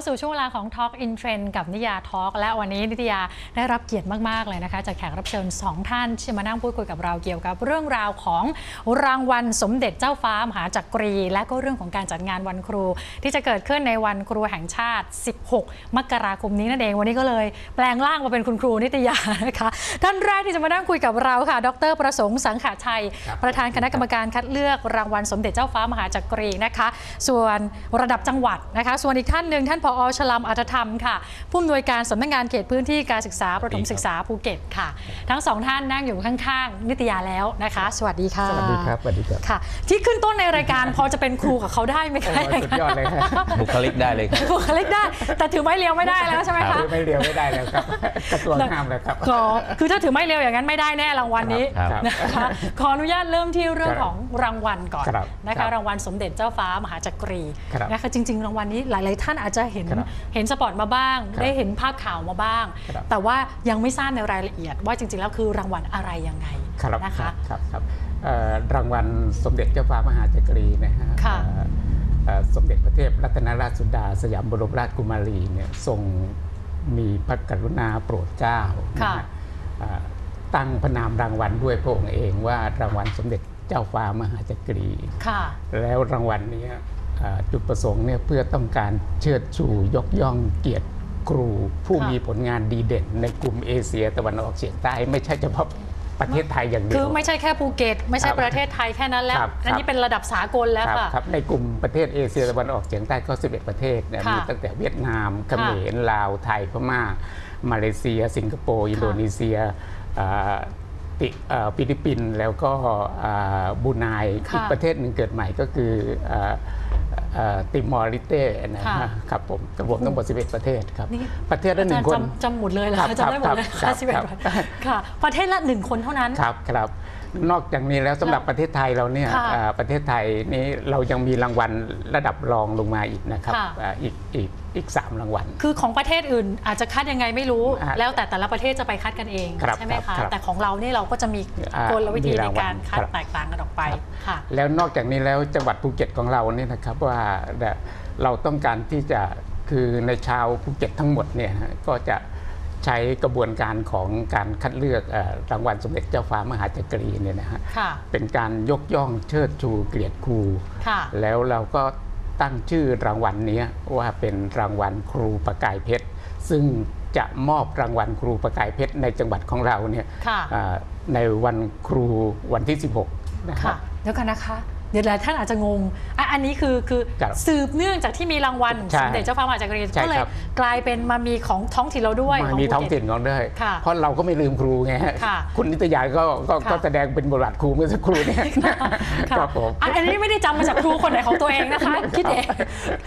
เข้าสู่ช่วงเวลาของ Talk in Trend กับนิยา Talk และวันนี้นิตยาได้รับเกียรติมาก ๆ เลยนะคะ จากแขกรับเชิญ 2 ท่านที่จะมานั่งพูดคุยกับเราเกี่ยวกับเรื่องราวของรางวัลสมเด็จเจ้าฟ้ามหาจักรี และก็เรื่องของการจัดงานวันครู ที่จะเกิดขึ้นในวันครูแห่งชาติ 16 มกราคมนี้นั่นเอง วันนี้ก็เลยแปลงร่างมาเป็นคุณครูนิตยานะคะ ท่านแรกที่จะมานั่งคุยกับเราค่ะ ดร ประสงค์สังขาชัยครับประธานคณะกรรมการคัดเลือกรางวัลสมเด็จเจ้าฟ้ามหาจักรีนะคะ ส่วนระดับจังหวัดนะคะ ส่วนอีกท่านหนึ่งท่านผอชลัมอัตธรรมค่ะ ผู้อำนวยการสำนักงานเขตพื้นที่การศึกษาประถมศึกษาภูเก็ตค่ะ ทั้งสองท่านนั่งอยู่ข้างๆนิตยาแล้วนะคะ สวัสดีค่ะสวัสดีครับสวัสดีครับค่ะ ที่ขึ้นต้นในรายการพอจะเป็นครูกับเขาได้ไหมโอ้คะยสุดยอดเลยครับบุคลิกได้เลยครับบุคลิกได้ แต่ถือไม้เรียวไม่ได้แล้วใช่ไหมคะไม่เรียวไม่ได้แล้วครับกระทรวงห้ามแล้วครับขอคือถ้าถือไม้เรียวอย่างนั้นไม่ได้แน่รางวัลนี้ครับนะคะขออนุญาตเริ่มที่เรื่องของรางวัลก่อนครับนะครัคะบรางวัลสมเด็จเจ้าฟ้ามหาจักรีครับนะคะจริง ๆ รางวัลนี้หลาย ๆ ท่านอาจจะเห็นครับเห็นสปอตมาบ้าง ครับได้เห็นภาพข่าวมาบ้าง ครับ แต่ว่ายังไม่ทราบในรายละเอียด ว่าจริงๆแล้วคือรางวัลอะไรยังไงครับนะครัคะ บครับครับเอ่อรางวัลสมเด็จเจ้าฟ้ามหาจักรีนะฮะค่ะ เอ่อเอ่อสมเด็จพระเทพรัตนราชสุดา สยามบรมราชกุมารีเนี่ยทรงมีพระกรุณาโปรดเกล้านะค่ะ ฮะเอ่อตั้งพระนามรางวัลด้วยพระองค์เองว่ารางวัลสมเด็จเจ้าฟ้ามหาจักรี ค่ะ แล้วรางวัลเนี้ยเอ่อ จุดประสงค์เนี่ยเพื่อต้องการเชิดชูยกย่องเกียรติครูผู้ค่ะมีผลงานดีเด่น ในกลุ่มเอเชียตะวันออกเฉียงใต้ไม่ใช่เฉพาะประเทศไทยอย่างเดีคืยอวไม่ใช่แค่ภูเก็ตไม่ใช่ครับประเทศไทยแค่นั้นแล้วครับอันนี้ครับเป็นระดับสากลแล้วครับค่ะครับในกลุ่มประเทศเอเชียตะวันออกเฉียงใต้ก็ 11 ประเทศเนี่ยค่ะมีตั้งแต่เวียดนามเขค่ะมรลาวไทยพม่ามาเลเซีย สิงคโปร์อินโดนีเซียอ่าติเอ่อฟิลิปปินส์แล้วก็อ่าบรูไนค่ะอีกประเทศหนึ่งเกิดใหม่ก็คืออ่าเอ่อ ติมอริเต้นะค่ะฮะครับผมรวมทั้งหมด 11 ประเทศครับนี่ประเทศละอาหจานึ่รงย์คนจำจำหมดเลยเหรอครับคะจำได้หมดเลยครัค่ะบสิบเอ็ดครับค่ะประเทศละหนึ่งคนเท่านั้นครับครับ นอกจากนี้แล้วสำหรับประเทศไทยเราเนี่ยค่ะอ่าประเทศไทยนี้เรายังมีรางวัลระดับรองลงมาอีกนะครับค่ะอ่าอีกอีกอีกสามรางวัล คือของประเทศอื่นอาจจะคัดยังไงไม่รู้อ่าแล้วแต่แต่ละประเทศจะไปคัดกันเองครับใช่ไหมครัคะบครับแต่ของเราเนี่ยเราก็จะมีอ่ากลวิธีมีในรางวัลการคัดครับแตกต่างกันออกไปครับค่ะแล้วนอกจากนี้แล้วจังหวัดภูเก็ตของเราเนี่ยนะครับว่าเราต้องการที่จะคือในชาวภูเก็ตทั้งหมดเนี่ยฮะก็จะ ใช้กระบวนการของการคัดเลือกเอ่อรางวัลสมเด็จเจ้าฟ้ามหาจักรีเนี่ยนะฮะค่ะเป็นการยกย่องเชิดชูเกียรติครูค่ะแล้วเราก็ตั้งชื่อรางวัลเนี้ยว่าเป็นรางวัลครูประกายเพชร ซึ่งจะมอบรางวัลครูประกายเพชรในจังหวัดของเราเนี่ยค่ะอ่าในวันครูวันที่ 16 นะครัค่ะบเดี๋ยวกันนะคะ เดี๋ยวหลายท่านอาจจะงงอะอันนี้คือคือครับสืบเนื่องจากที่มีรางวัลใช่สมเด็จเจ้าฟ้ามหาจักรีใช่ก็เลยครับ กลายเป็นมามีของท้องถิ่นเราด้วยมาขมีภูท้องเก็ตถิ่นของด้วย ค่ะเพราะเราก็ไม่ลืมครูไงฮะค่ะคุณนิตยาก็ก็ค่ะ ก็แสดงเป็นบทบาทครูเมื่อสักครู่เนี่ยค่ะครับผมอันอันนี้ไม่ได้จำมาจากครูคนไหนของตัวเองนะคะ คิดเอง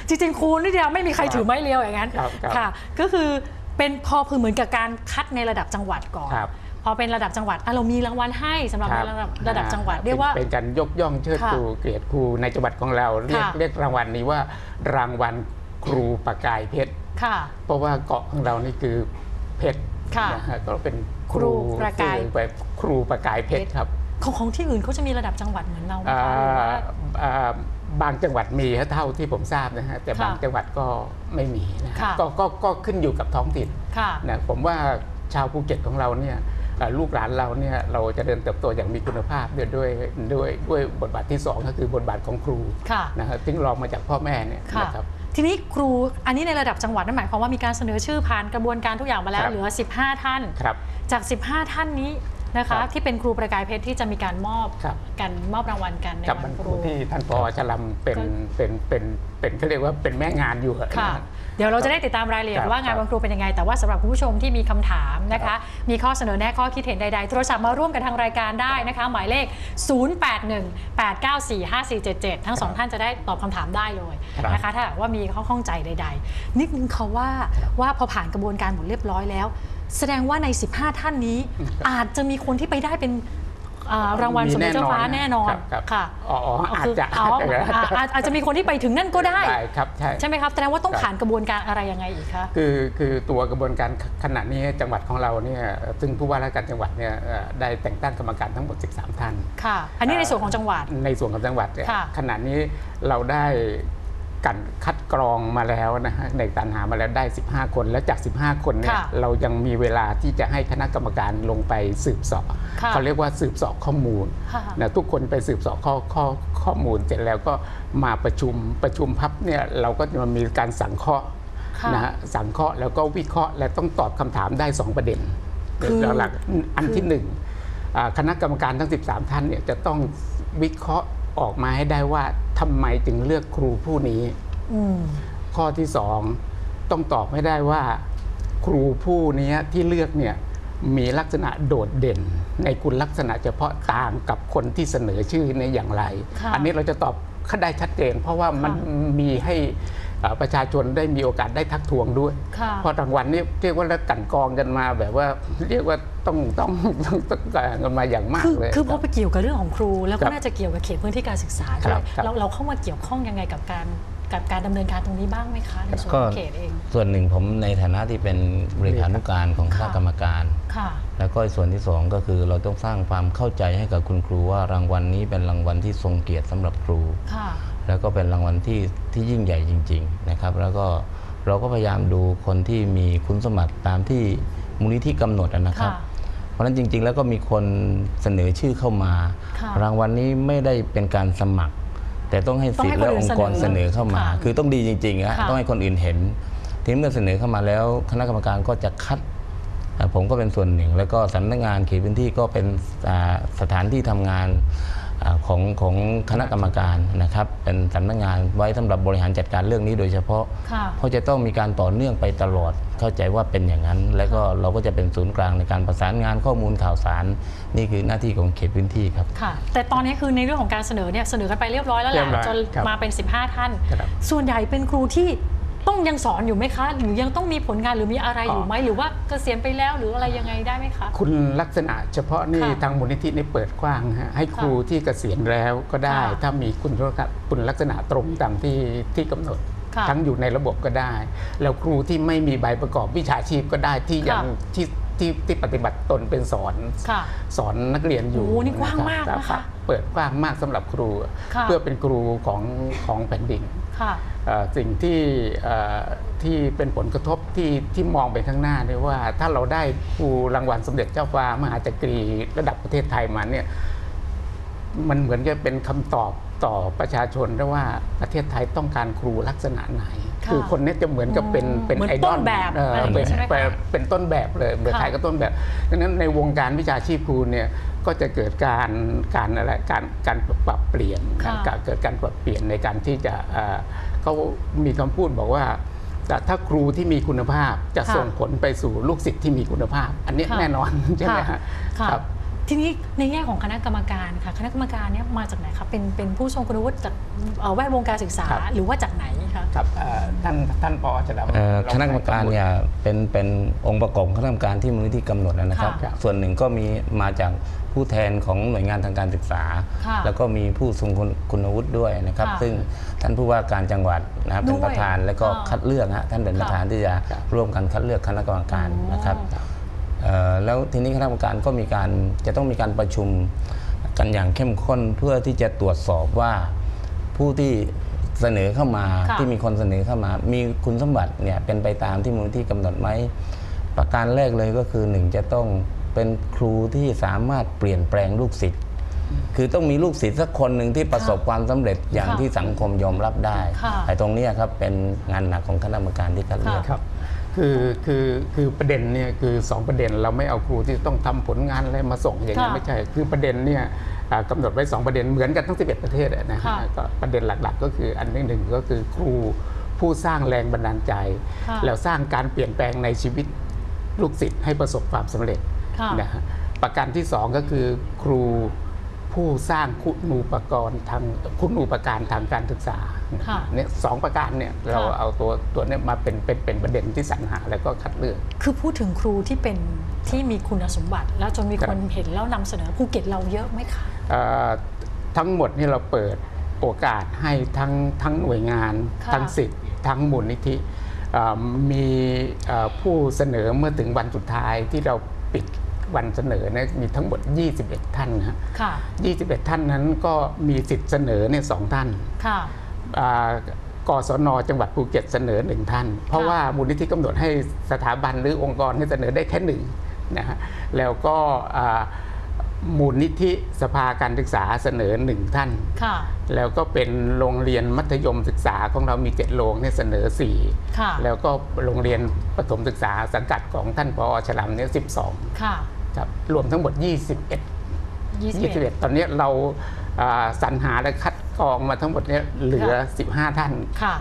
จริงๆครูนี่เดียวไม่มีใครถือไม้เรียวอย่างนั้นครับครับค่ะ ก็คือเป็นพอคือเหมือนกับการคัดในระดับจังหวัดก่อน ครับ พอเป็นระดับจังหวัดอะเรามีรางวัลให้สำหรับคในบระดับระดับจังหวัดอ่เรียกว่าเป็นเป็นการยกย่องเชิดค่ะชูเกียรติครูในจังหวัดของเราเรียกค่ะเรียกรางวัลนี้ว่ารางวัลครูประกายเพชรค่ะเพราะว่าเกาะของเรานี่คือเพชรค่ะนะฮะก็เป็นคครูรูประกายที่แบบครูประกายเพชรครับของของที่อื่นเขาจะมีระดับจังหวัดเหมือนเราไหมอ่าคะหรือว่าอ่าบางจังหวัดมีฮะเท่าที่ผมทราบนะฮะแต่ค่ะบางจังหวัดก็ไม่มีนะฮะค่ะก็ก็ก็ขึ้นอยู่กับท้องถิ่นค่ะนะผมว่าชาวภูเก็ตของเราเนี่ยเอ่อ ลูกหลานเราเนี่ยเราจะเดินเติบโตอย่างมีคุณภาพด้วยด้วยด้วยด้วยบทบาทที่สองก็คือบทบาทของครูค่ะนะฮะซึ่งรองมาจากพ่อแม่เนี่ยค่ะนะครับทีนี้ครูอันนี้ในระดับจังหวัดนั่นหมายความว่ามีการเสนอชื่อผ่านกระบวนการทุกอย่างมาแล้วครับเหลือ 15 ท่านครับจาก 15 ท่านนี้นะคะครับที่เป็นครูประกายเพชรที่จะมีการมอบครับกันมอบรางวัลกันในกับวัมันนคครูรูที่ท่านปอชลัมเป็นเป็นเป็นเป็นเขาเรียกว่าเป็นแม่งานอยู่อค่ะนะ เดี๋ยวเราจะได้ติดตามรายละเอียดครับว่างานครับวันครูเป็นยังไง แต่ว่าสำหรับคุณผู้ชมที่มีคำถามนะคะ มีข้อเสนอแนะข้อคิดเห็นใดๆ โทรศัพท์มาร่วมกับทางรายการได้นะคะ หมายเลข 0818945477 ทั้งสองท่านจะได้ตอบคำถามได้เลยครับนะคะ ถ้าหากว่ามีข้อข้องใจใด ๆ นิดนึงเขาว่าว่าพอผ่านกระบวนการหมดเรียบร้อยแล้ว แสดงว่าใน 15 ท่านนี้อาจจะมีคนที่ไปได้เป็นอ่า รางวัลสมเด็จเจ้าฟ้าแน่นอนครับครับค่ะอ๋ออ๋ออาจคืจะอ๋ออ่าอาจอาจจะมีคนที่ไปถึงนั่นก็ได้ได้ครับใช่ใช่ไหมครับแสดงว่าต้องครับผ่านกระบวนการอะไรยังไงอีกคะคือคือตัวกระบวนการขณะนี้จังหวัดของเราเนี่ยซึ่งผู้ว่าราชการจังหวัดเนี่ยเอ่อได้แต่งตั้งกรรมการทั้งหมด 13 ท่านค่ะ อันนี้ในส่วนของจังหวัดในส่วนของจังหวัดเนี่ยค่ะขณะนี้เราได้ กันคัดกรองมาแล้วนะฮะในการหามาแล้วได้ 15 คน แล้วจาก 15 คนเนี่ยค่ะเรายังมีเวลาที่จะให้คณะกรรมการลงไปสืบเสอบค่ะ เขาเรียกว่าสืบเสอบข้อมูล ค่ะ นะทุกคนไปสืบเสอบข้อข้อข้อมูลเสร็จแล้วก็มาประชุมประชุมพับเนี่ยเราก็จะมีการสังเคราะห์ค่ะนะฮะสังเคราะห์แล้วก็วิเคราะห์ และต้องตอบคำถามได้ 2 ประเด็นคือหลักๆอันที่หนึ่งอ่าคณะกรรมการทั้ง 13 ท่านเนี่ยจะต้องวิเคราะห์ออกมาให้ได้ว่า ทำไมจึงเลือกครูผู้นี้อืมข้อที่สองต้องตอบให้ได้ว่า ครูผู้นี้ที่เลือกเนี่ยมีลักษณะโดดเด่น ในคุณลักษณะเฉพาะต่างกับคนที่เสนอชื่อในอย่างไรค่ะอันนี้เราจะตอบได้ชัดเจน เพราะว่ามันค่ะมีให้เอ่อ ประชาชนได้มีโอกาสได้ทักท้วงด้วยค่ะเพราะรางวัลนี่เรียกว่าแล้วกลันกรองกันมาแบบว่าเรียกว่าต้องต้องต้องต้องการกันมาอย่างมากคือเลยคือพอไปเกี่ยวกับเรื่องของครู แล้วคก็รับน่าจะเกี่ยวกับเขตพื้นที่การศึกษาครัด้วยบครับเราเราเข้ามาเกี่ยวข้องยังไงกับการกับการดำเนินการตรงนี้บ้างไหมคะในส่วนก็ของเขตเอง ส่วนหนึ่งผมในฐานะที่เป็นบริการนุการของคณะค่ะกรรมการค่ะแล้วก็ส่วนที่สองก็คือเราต้องสร้างความเข้าใจให้กับคุณครูว่ารางวัลนี้เป็นรางวัลที่ทรงเกียรติสำหรับครูค่ะ แล้วก็เป็นรางวัลที่ที่ยิ่งใหญ่จริง ๆ นะครับ แล้วก็เราก็พยายามดูคนที่มีคุณสมบัติตามที่มูลนิธิกำหนดนะครับค่ะเพราะฉะนั้นจริง ๆ แล้วก็มีคนเสนอชื่อเข้ามาค่ะรางวัลนี้ไม่ได้เป็นการสมัคร แต่ต้องให้สิทธิ์และองค์กรเสนอเข้ามาค่ะคือต้องดีจริงๆฮะค่ะต้องให้คนอื่นเห็น ทีนี้เมื่อเสนอเข้ามาแล้ว คณะกรรมการก็จะคัดอ่าผมก็เป็นส่วนหนึ่ง แล้วก็สำนักงานเขตพื้นที่ก็เป็นอ่าสถานที่ทำงานอ่า ของของคณะกรรมการนะครับ เป็นสำนักงานไว้สำหรับบริหารจัดการเรื่องนี้โดยเฉพาะค่ะเพราะจะต้องมีการต่อเนื่องไปตลอดเข้าใจว่าเป็นอย่างนั้น แล้วก็เราก็จะเป็นศูนย์กลางในการประสานงานข้อมูลข่าวสาร นี่คือหน้าที่ของเขตพื้นที่ครับค่ะแต่ตอนนี้คือในเรื่องของการเสนอเนี่ยเสนอกันไปเรียบร้อยแล้วแหเรีละยบร้อยจนครับมาเป็น 15 ท่านครับส่วนใหญ่เป็นครูที่ ต้องยังสอนอยู่ไหมคะ หรือยังต้องมีผลงานหรือมีอะไรอยู่ไหมหรือว่าเกษียณไปแล้วหรืออะไรยังไงได้ไหมคะ คุณลักษณะเฉพาะนี่ค่ะทางมูลนิธินี่เปิดกว้างฮะให้ครูที่เกษียณแล้วก็ได้ค่ะถ้ามีคุณคุณลักษณะตรงตามที่ที่กำหนดค่ะทั้งอยู่ในระบบก็ได้ แล้วครูที่ไม่มีใบประกอบวิชาชีพก็ได้ที่ยังค่ะที่ที่ที่ปฏิบัติตนเป็นสอนค่ะสอนนักเรียนอยู่โอ้นี่กว้างมากรับนะคะรับเปิดกว้างมากสำหรับครูค่ะเพื่อเป็นครูของของแผ่นดินค่ะเอ่อ สิ่งที่ที่เป็นผลกระทบที่ที่มองไปข้างหน้าเนี่ยว่าถ้าเราได้ครูรางวัลสมเด็จเจ้าฟ้ามหาจักรีระดับประเทศไทยมาเนี่ยมันเหมือนจะเป็นคำตอบ ต่อประชาชนได้ว่าประเทศไทยต้องการครูลักษณะไหนค่ะคือคนเนี้จะเหมือนกับเป็นอืมเป็นเหมือนไอดอลต้นแบบเอออะไรอย่างงี้เป็นใช่ไหมคะเป็นเป็นต้นแบบเลยเมืองไทยค่ะก็ต้นแบบดังนั้นในวงการวิชาชีพครูเนี่ยก็จะเกิดการการอะไรการการปรับเปลี่ยนค่ะการเกิดการปรับเปลี่ยนในการที่จะเอ่อเขามีคำพูดบอกว่าแต่ถ้าครูที่มีคุณภาพจะค่ะส่งผลไปสู่ลูกศิษย์ที่มีคุณภาพ อันนี้ค่ะแน่นอนใช่ไหมฮะค่ะครับ ทีนี้ในแง่ของคณะกรรมการค่ะคณะกรรมการเนี่ยมาจากไหนคะเป็นเป็นผู้ทรงคุณวุฒิจากเอ่อแวดวงการศึกษาครับหรือว่าจากไหนคะครับเอ่อท่านท่านปอจะดำเอ่อลองคณะกรรมการเนี่ยเป็นเป็นองค์ประกอบของคณะกรรมการที่มูลนิธิกำหนดนะครับค่ะส่วนหนึ่งก็มีมาจากผู้แทนของหน่วยงานทางการศึกษาค่ะแล้วก็มีผู้ทรงคุณคุณวุฒิด้วยนะครับค่ะซึ่งท่านผู้ว่าการจังหวัดนะครับด้วยเป็นประธานแล้วก็อ่าคัดเลือกฮะท่านเป็นประธานที่จะครับร่วมกันคัดเลือกคณะกรรมการนะครับอ๋อเอ่อ แล้วทีนี้คณะกรรมการก็มีการจะต้องมีการประชุมกันอย่างเข้มข้นเพื่อที่จะตรวจสอบว่าผู้ที่เสนอเข้ามาค่ะที่มีคนเสนอเข้ามา มีคุณสมบัติเนี่ยเป็นไปตามที่มูลที่กำหนดไหมประการแรกเลยก็คือหนึ่งจะต้องเป็นครูที่สามารถเปลี่ยนแปลงลูกศิษย์คือต้องมีลูกศิษย์สักคนหนึ่งที่ประสบความสำเร็จอย่างค่ะที่สังคมยอมรับได้ค่ะไอ้ตรงเนี้ยครับเป็นงานหนักของคณะกรรมการที่คัดเลือกครับ คือคือคือประเด็นเนี่ยคือสองประเด็นเราไม่เอาครูที่ต้องทำผลงานอะไรมาส่งอย่างนี้นค่ะไม่ใช่คือประเด็นเนี่ยอ่ากำหนดไว้สองประเด็นเหมือนกันทั้ง 11 ประเทศอะนะฮะค่ะก็ประเด็นหลักๆ ก็คืออันที่หนึ่งก็คือครูผู้สร้างแรงบันดาลใจค่ะแล้วสร้างการเปลี่ยนแปลงในชีวิตลูกศิษย์ให้ประสบความสำเร็จค่ะนะฮะประการที่สองก็คือครูผู้สร้างคุณูปกรณ์ทางคุณูปการทางการศึกษาค่ะ เนี่ยสองประการเนี่ยเราค่ะเอาตัวตัวเนี้มาเป็นเป็นเป็นประเด็นที่สรรหาแล้วก็คัดเลือก คือพูดถึงครูที่เป็นที่มีคุณสมบัติ แล้วจนมีครัคบนเห็นแล้วนำเสนอภูเก็ตเราเยอะไหมคะเอ่อทั้งหมดนี่เราเปิดโอกาสให้ทั้งทั้งหน่วยงานค่ะทั้งสิทธิ์ทั้งมูลนิธิเอ่อมีเอ่อผู้เสนอเมื่อถึงวันสุดท้ายที่เราปิดวันเสนอเนี่ยมีทั้งหมด 21 ท่านนะฮะค่ะ21 ท่านนั้นก็มีสิทธิ์เสนอเนี่ยสองท่านค่ะอ่า กศนจังหวัดภูเก็ตเสนอหนึ่งท่าน เพราะว่ามูลนิธิกำหนดให้สถาบันหรือองค์กรให้เสนอได้แค่หนึ่งนะฮะแล้วก็อ่ามูลนิธิสภาการศึกษาเสนอหนึ่งท่านค่ะแล้วก็เป็นโรงเรียนมัธยมศึกษาของเรามีเจ็ดโรงเนี่ยเสนอสี่ค่ะแล้วก็โรงเรียนประถมศึกษาสังกัดของท่านพอฉลามเนี่ยสิบสองค่ะครับรวมทั้งหมด 21 21 21ตอนนี้เราอ่าสรรหาและคัด กรองมาทั้งหมดเนี่ยเหลือ 15 ท่าน ค่ะ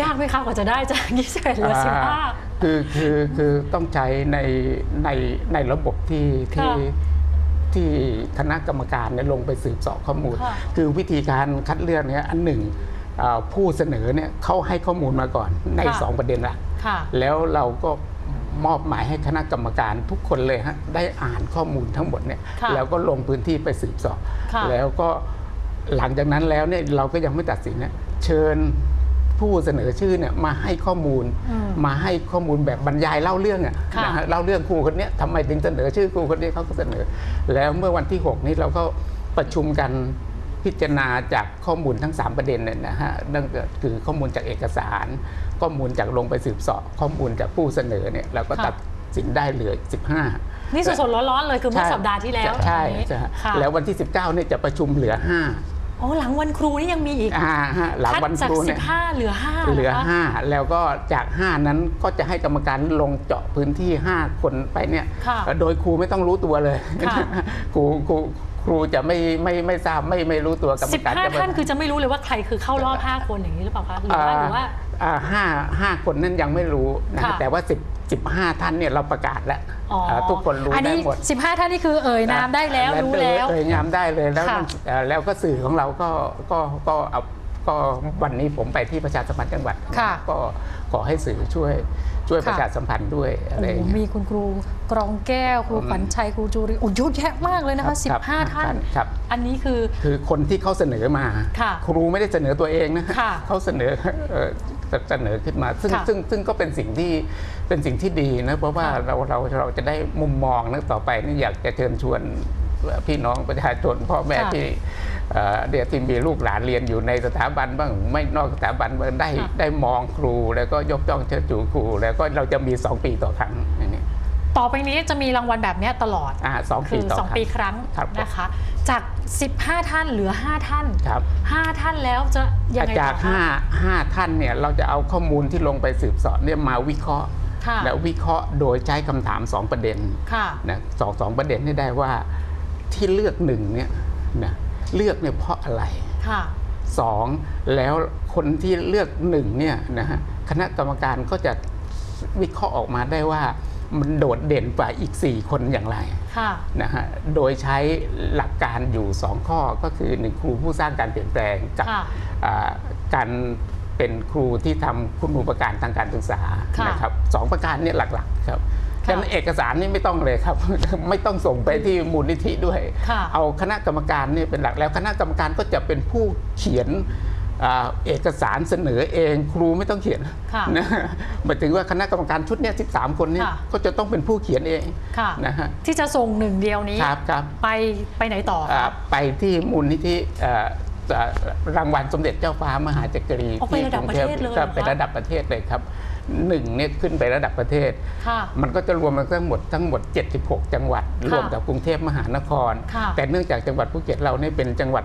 ยากไหมคะกว่าจะได้จาก21เหลืออ่าคือคือคือต้องใช้ในในในระบบที่ที่ค่ะที่คณะกรรมการเนี่ยลงไปสืบเสอบข้อมูลค่ะคือวิธีการคัดเลือกเนี่ยอันหนึ่งอ่าผู้เสนอเนี่ยเขาให้ข้อมูลมาก่อนในค่ะ2ประเด็นหลัก15ค่ะแล้วเราก็มอบหมายให้คณะกรรมการทุกคนเลยฮะได้อ่านข้อมูลทั้งหมดเนี่ยค่ะแล้วก็ลงพื้นที่ไปสืบเสอบค่ะแล้วก็ หลังจากนั้นแล้วเนี่ยเราก็ยังไม่ตัดสินนะเชิญผู้เสนอชื่อเนี่ยมาให้ข้อมูลอืมมาให้ข้อมูลแบบบรรยายเล่าเรื่องอะค่ะนะฮะเล่าเรื่องครูคนเนี้ยทำไมถึงเสนอชื่อครูคนนี้เขาก็เสนอ แล้วเมื่อวันที่ 6 นี้เราก็ประชุมกันพิจารณาจากข้อมูลทั้ง 3 ประเด็นเนี่ยนะฮะนั่นก็คือข้อมูลจากเอกสาร ข้อมูลจากลงไปสืบเสอบข้อมูลจากผู้เสนอเนี่ยเราก็ค่ะตัดสินได้เหลือ 15 นี่สดๆร้อนๆเลยคือเมื่อใช่สัปดาห์ที่แล้ว ใช่อันนี้ใช่ฮะค่ะแล้ววันที่ 19เนี่ยจะประชุมเหลือ อ๋อหลังวันครูนี่ยังมีอีก5อ่าฮะหลังคัดวันจากครูเนี่ย15เหลือ5เหลือคะ5แล้วก็จาก5นั้นก็จะให้กรรมการลงเจาะพื้นที่5คนไปเนี่ยค่ะโดยครูไม่ต้องรู้ตัวเลยค่ะครูครูครูจะไม่ไม่ไม่ทราบไม่ไม่รู้ตัวกรรมการจะ15ท่านคือจะไม่รู้เลยว่าใครคือเข้ารอบ5คนอย่างนี้หรือเปล่าคะหรือว่าหรือว่าอ่าห้าห้าคนนั้นยังไม่รู้นะค่ะแต่ว่า10 15ท่านเนี่ยเราประกาศแล้วอ๋อา ทุกคนรู้อันได้นี้หมด15 ท่านนี่คือเอ่ยนามได้แล้วรู้แล้วเอ่ยนามได้เลยแล้วค่ะเอ่อแล้วก็สื่อของเราก็ก็ก็เอา ก็วันนี้ผมไปที่ประชาสัมพันธ์จังหวัด ค่ะก็ขอให้สื่อช่วยช่วยค่ะ ประชาสัมพันธ์ด้วยอะไรอโอ้ย่างโหเงี้ย มีคุณครูกรองแก้ว ครูขวัญชัย ครูจูริโอ้เยอะแยะมากเลยนะคะครับ15 ท่าน ครับ อันนี้คือ คือคนที่เขาเสนอมา ค่ะครูไม่ได้เสนอตัวเองนะค่ะเขาเสนอเอ่อเสนอขึ้นมา ซึ่งค่ะซึ่งซึ่งก็เป็นสิ่งที่เป็นสิ่งที่ดีนะ เพราะว่าค่ะเราเราเราจะได้มุมมองนะต่อไปนี่อยากจะเชิญชวน พี่น้องประชาชนพ่อแม่ค่ะที่เอ่อเดี๋ยวที่มีลูกหลานเรียนอยู่ในสถาบันบ้างไม่นอกสถาบันบ้างได้ค่ะได้มองครู แล้วก็ยกย่องเชิดชูครู แล้วก็เราจะมี 2 ปีต่อครั้งอย่างนี้ต่อไปนี้จะมีรางวัลแบบเนี้ยตลอดอ่าสองคืปีอต่อ2ครั้งปีครั้งครับผมนะคะ จาก 15 ท่านเหลือ 5 ท่านครับ5ท่านแล้วจะยังไงจากต่อคะห้าห้าท่านเนี่ยเราจะเอาข้อมูลที่ลงไปสืบเสอบเนี่ยมาวิเคราะห์ค่ะและวิเคราะห์โดยใช้คำถาม 2 ประเด็นค่ะนะสองสองประเด็นให้ได้ว่า ที่เลือกหนึ่งเนี่ยนะเลือกเนี่ยเพราะอะไรค่ะสองแล้วคนที่เลือกหนึ่งเนี่ยนะฮะคณะกรรมการก็จะวิเคราะห์ออกมาได้ว่ามันโดดเด่นกว่าอีก 4 คนอย่างไรค่ะนะฮะโดยใช้หลักการอยู่ 2 ข้อก็คือหนึ่งครูผู้สร้างการเปลี่ยนแปลงกับค่ะอ่าการเป็นครูที่ทำคุณูปการทางการศึกษาค่ะนะครับสองประการเนี้หลักๆครับค่ะ ฉะนั้นเอกสารนี่ไม่ต้องเลยครับ ไม่ต้องส่งไปที่มูลนิธิด้วยค่ะเอาคณะกรรมการนี่เป็นหลักแล้วคณะกรรมการก็จะเป็นผู้เขียนอ่าเอกสารเสนอเองครูไม่ต้องเขียนค่ะนะหมายถึงว่าคณะกรรมการชุดเนี้ย13 คนเนี่ยค่ะก็จะต้องเป็นผู้เขียนเองค่ะนะฮะที่จะส่งหนึ่งเดียวนี้ครับครับไปไปไหนต่ออ่าคะไปที่มูลนิธิเอ่อเอ่อรางวัลสมเด็จเจ้าฟ้ามหาจักรีอ๋อไประดับประเทศเลยเหรอก็คะเป็นระดับประเทศเลยครับ หนึ่งเนี่ยขึ้นไประดับประเทศค่ะมันก็จะรวมมาทั้งหมดทั้งหมด 76 จังหวัด รวมกับกรุงเทพมหานครค่ะแต่เนื่องจากจังหวัดภูเก็ตเราเนี่ยเป็นจังหวัด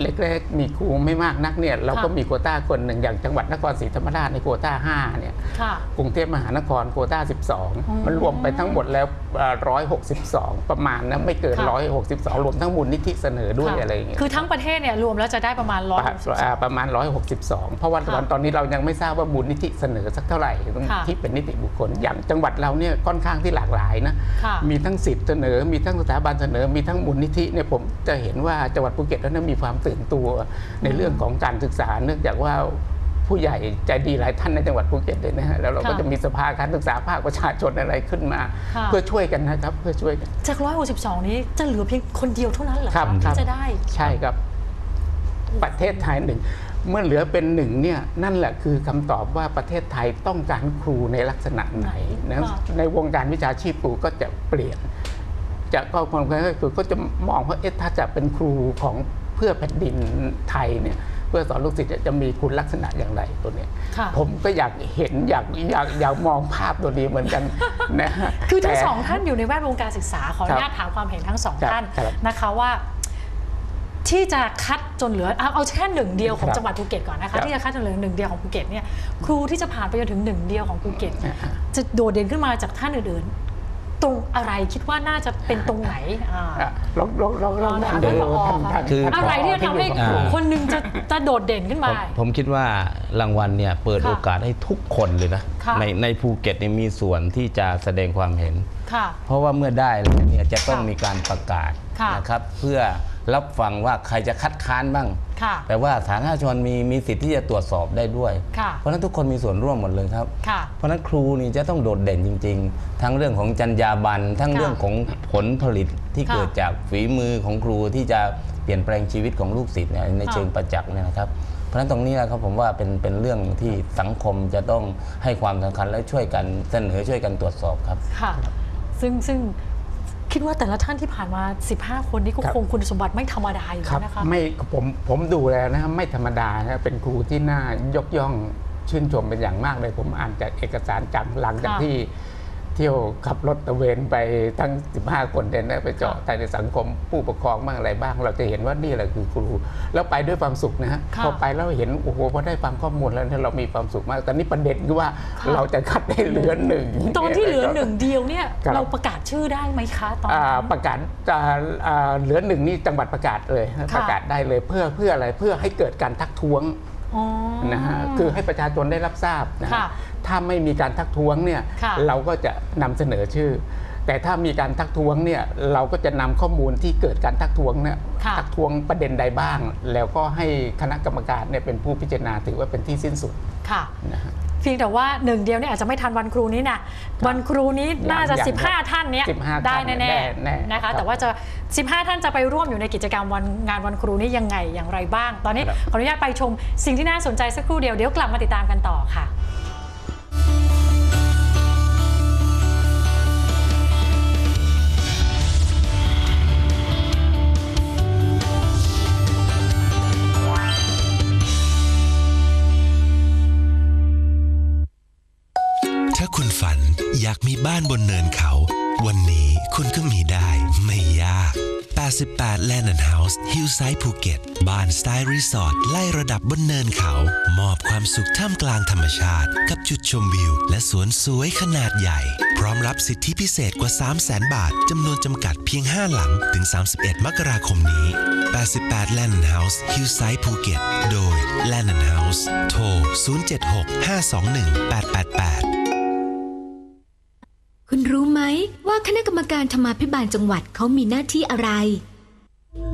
เล็กๆ มีครูไม่มากนักเนี่ยเราก็ค่ะมีโควต้าคนหนึ่งอย่างจังหวัดนครศรีธรรมราชในโควต้า5เนี่ยค่ะกรุงเทพมหานครโควต้าม12 มันรวมไปทั้งหมดแล้วเอ่อ162 ประมาณนะไม่เกินค่ะ162 รวมทั้งมูลนิธิเสนอด้วยค่ะอะไรอย่างเงี้ยคือทั้งประเทศเนี่ยรวมแล้วจะได้ประมาณร้อยประอ่าประมาณ 162 เพราะว่าค่ะวันตอนนี้เรายังไม่ทราบว่ามูลนิธิเสนอสักเท่าไหร่ค่ะที่เป็นนิติบุคคลอย่างจังหวัดเราเนี่ยค่อนข้างที่หลากหลายนะค่ะมีทั้งสิทธิ์เสนอ มีทั้งสถาบันเสนอ มีทั้งมูลนิธิเนี่ยผมจะเห็นว่าจังหวัดภูเก็ตแล้วนั้นมีความตื่นตัวในเรื่องของการศึกษา เนื่องจากว่าผู้ใหญ่ใจดีหลายท่านในจังหวัดภูเก็ตเลยนะฮะแล้วเราก็ค่ะจะมีสภาการศึกษาภาคประชาชนอะไรขึ้นมาค่ะเพื่อช่วยกันนะครับ เพื่อช่วยกันจากร้อยหกสิบสองนี้จะเหลือเพียงคนเดียวเท่านั้นเหรอครับคะครัที่บจะได้ ใช่ครับ ประเทศไทยหนึ่งเมื่อเหลือเป็นหนึ่งเนี่ยนั่นแหละคือคำตอบว่าประเทศไทยต้องการครูในลักษณะไหนนะค่ะในวงการวิชาชีพครูก็จะเปลี่ยน จะก็ความก็คือก็จะมองว่าเอ๊ะถ้าจะเป็นครูของ เพื่อแผ่นดินไทยเนี่ยพื่อสอนลูกศิษย์จะมีคุณลักษณะอย่างไรตัวเนี้ยค่ะผมก็อยากเห็นอยากอยากอยากมองภาพตัวนี้เหมือนกันนะฮะคือทั้งแต่สองท่านอยู่ในแวดวงการศึกษาขออนุญาตถามความเห็นทั้งสองครับท่านครับนะคะว่าที่จะคัดจนเหลือเอาเอาแค่หนึ่งเดียวของครับจังหวัดภูเก็ตก่อนนะครัคะบที่จะคัดจนเหลือหนึ่งเดียวของภูเก็ตเนี่ยครูที่จะผ่านไปจนถึงหนึ่งเดียวของภูเก็ตอ่าฮะจะโดดเด่นขึ้นมาจากท่านอื่นๆ ตรงอะไรคิดว่าน่าจะเป็นตรงไหนอ่าอะลองลองลองลองเอาเดินท่านผอท่านค่ะท่านคือ ท่านอะไรที่จะทำให้อยู่กับครูคนหนึ่งจะจะโดดเด่นขึ้นผมามผมคิดว่ารางวัลเนี่ยเปิดค่ะโอกาสให้ทุกคนเลยนะ ค่ะ ในในภูเก็ตเนี่ยมีส่วนที่จะแสดงความเห็น ค่ะ เพราะว่าเมื่อได้แล้วเนี่ยจะต้องค่ะมีการประกาศค่ะนะครับ เพื่อรับฟังว่าใครจะคัดค้านบ้าง ค่ะแต่ว่าสาธารณชนมีมีสิทธิ์ที่จะตรวจสอบได้ด้วย ค่ะเพราะฉะนั้นทุกคนมีส่วนร่วมหมดเลยครับ ค่ะ เพราะฉะนั้นครูนี่จะต้องโดดเด่นจริง ๆ ทั้งเรื่องของจรรยาบรรณทั้งค่ะเรื่องของผลผลิตที่ค่ะเกิดจากฝีมือของครูที่จะเปลี่ยนแปลงชีวิตของลูกศิษย์เนี่ยในค่ะ เชิงประจักษ์เนี่ยนะครับ เพราะฉะนั้นตรงนี้แหละครับผมว่าเป็นเป็นเรื่องที่สังคมจะต้องให้ความสำคัญและช่วยกันเสนอช่วยกันตรวจสอบครับ ค่ะ ซึ่งซึ่ง คิดว่าแต่ละท่านที่ผ่านมา 15 คนนี้ก็ครับคงคุณสมบัติไม่ธรรมดาอยู่ครับแล้วนะคะไม่ผมผมดูแล้วนะไม่ธรรมดานะเป็นครูที่น่ายกย่องชื่นชมเป็นอย่างมากเลย ผมอ่านจากเอกสารจากหลังจากค่ะที่ เที่ยวขับรถตระเวนไปทั้ง 15 คนเนี่ยนะไปเจาะค่ะแต่ในสังคมผู้ปกครองบ้างอะไรบ้าง เราจะเห็นว่านี่แหละคือครู แล้วไปด้วยความสุขนะฮะค่ะพอไปแล้วเห็นโอ้โหพอได้ฟังข้อมูลแล้วเนี่ยเรามีความสุขมาก แต่นี่ประเด็นคือว่าค่ะเราจะคัดได้เหลือหนึ่งตอนที่เหลือหนึ่งเดียวเนี่ยครับเราประกาศชื่อได้ไหมคะตอนอ่านั้นประกาศอ่าอ่าเหลือหนึ่งนี่จังหวัดประกาศเลยนะค่ะประกาศได้เลยเพื่อเพื่ออะไรเพื่อให้เกิดการทักท้วงอ๋อนะฮะคือให้ประชาชนได้รับทราบนะฮะค่ะ ถ้าไม่มีการทักท้วงเนี่ยค่ะเราก็จะนำเสนอชื่อ แต่ถ้ามีการทักท้วงเนี่ยเราก็จะนำข้อมูลที่เกิดการทักท้วงเนี่ยค่ะทักท้วงประเด็นใดบ้าง แล้วก็ให้คณะกรรมการเนี่ยเป็นผู้พิจารณาถือว่าเป็นที่สิ้นสุดค่ะนะฮะเพียงแต่ว่าหนึ่งเดียวเนี่ยอาจจะไม่ทันวันครูนี้นะวันครูนี้น่าจะอย่าง15 ท่านเนี้ย15ได้ท่านแน่ได้แน่ๆนะครัคะบแต่ว่าจะ 15 ท่านจะไปร่วมอยู่ในกิจกรรมวันงานวันครูนี้ยังไงอย่างไรบ้าง ตอนนี้ครับขออนุญาตไปชมสิ่งที่น่าสนใจสักครู่เดียวเดี๋ยวกลับมาติดตามกันต่อค่ะ 88 Land and House Hillside ภูเก็ต บ้านสไตล์รีสอร์ทไล่ระดับบนเนินเขา มอบความสุขท่ามกลางธรรมชาติ กับจุดชมวิว และสวนสวยขนาดใหญ่ พร้อมรับสิทธิพิเศษกว่า 300,000 บาท จำนวนจำกัดเพียง 5 หลัง ถึง 31 มกราคมนี้ 88 Land and House Hillside ภูเก็ต โดย Land and House โทร 076 521 888 ว่าคณะกรรมการธรรมาภิบาลจังหวัดเขามีหน้าที่อะไร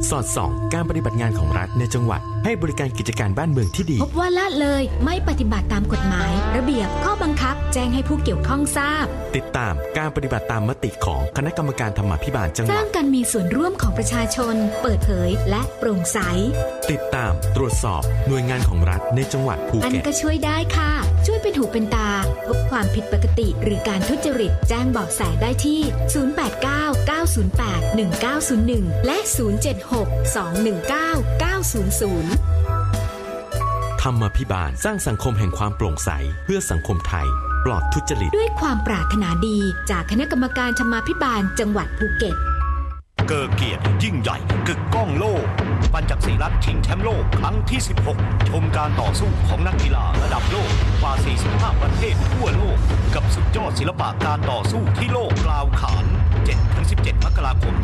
สอดส่อง การปฏิบัติงานของรัฐในจังหวัด ให้บริการกิจการบ้านเมืองที่ดี พบว่าละเลยไม่ปฏิบัติตามกฎหมาย ระเบียบข้อบังคับ แจ้งให้ผู้เกี่ยวข้องทราบ ติดตามการปฏิบัติตามมติของคณะกรรมการธรรมาภิบาลจังหสวัร้าด งการมีส่วนร่วมของประชาชน เปิดเผยและโปร่งใส ติดตามตรวจสอบหน่วยงานของรัฐในจังหวัดภูอันเก็ต ก็ช่วยได้ค่ะ ช่วยเป็นหูเป็นตา พบความผิดปกติ หรือการทุจริต แจ้งเบาะแสได้ที่ 089 908 1901 และ 076 219 900 ธรรมาภิบาลสร้างสังคมแห่งความโปร่งใส เพื่อสังคมไทย ปลอดทุจริต ด้วยความปรารถนาดีจากคณะกรรมการธรรมาภิบาลจังหวัดภูเก็ต เกิดเกียรติยิ่งใหญ่กึกก้องโลก ปัญจักรีรัฐชิงแชมป์โลก ครั้งที่ 16 ชมการต่อสู้ของนักกีฬาระดับโลกกว่า 45 ประเทศทั่วโลก กับสุดยอดศิลปะการต่อสู้ที่โลกกล่าวขาน 7-17 มกราคม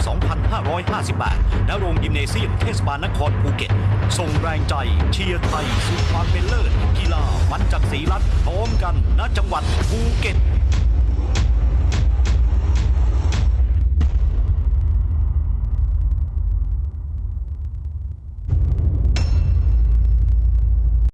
2558ณโรงยิมเนเซียมเทศบาลนครภูเก็ต ส่งแรงใจเชียร์ไทยสู่ความเป็นเลิศกีฬาปัญจักรีรัฐพร้อมกันณจังหวัดภูเก็ต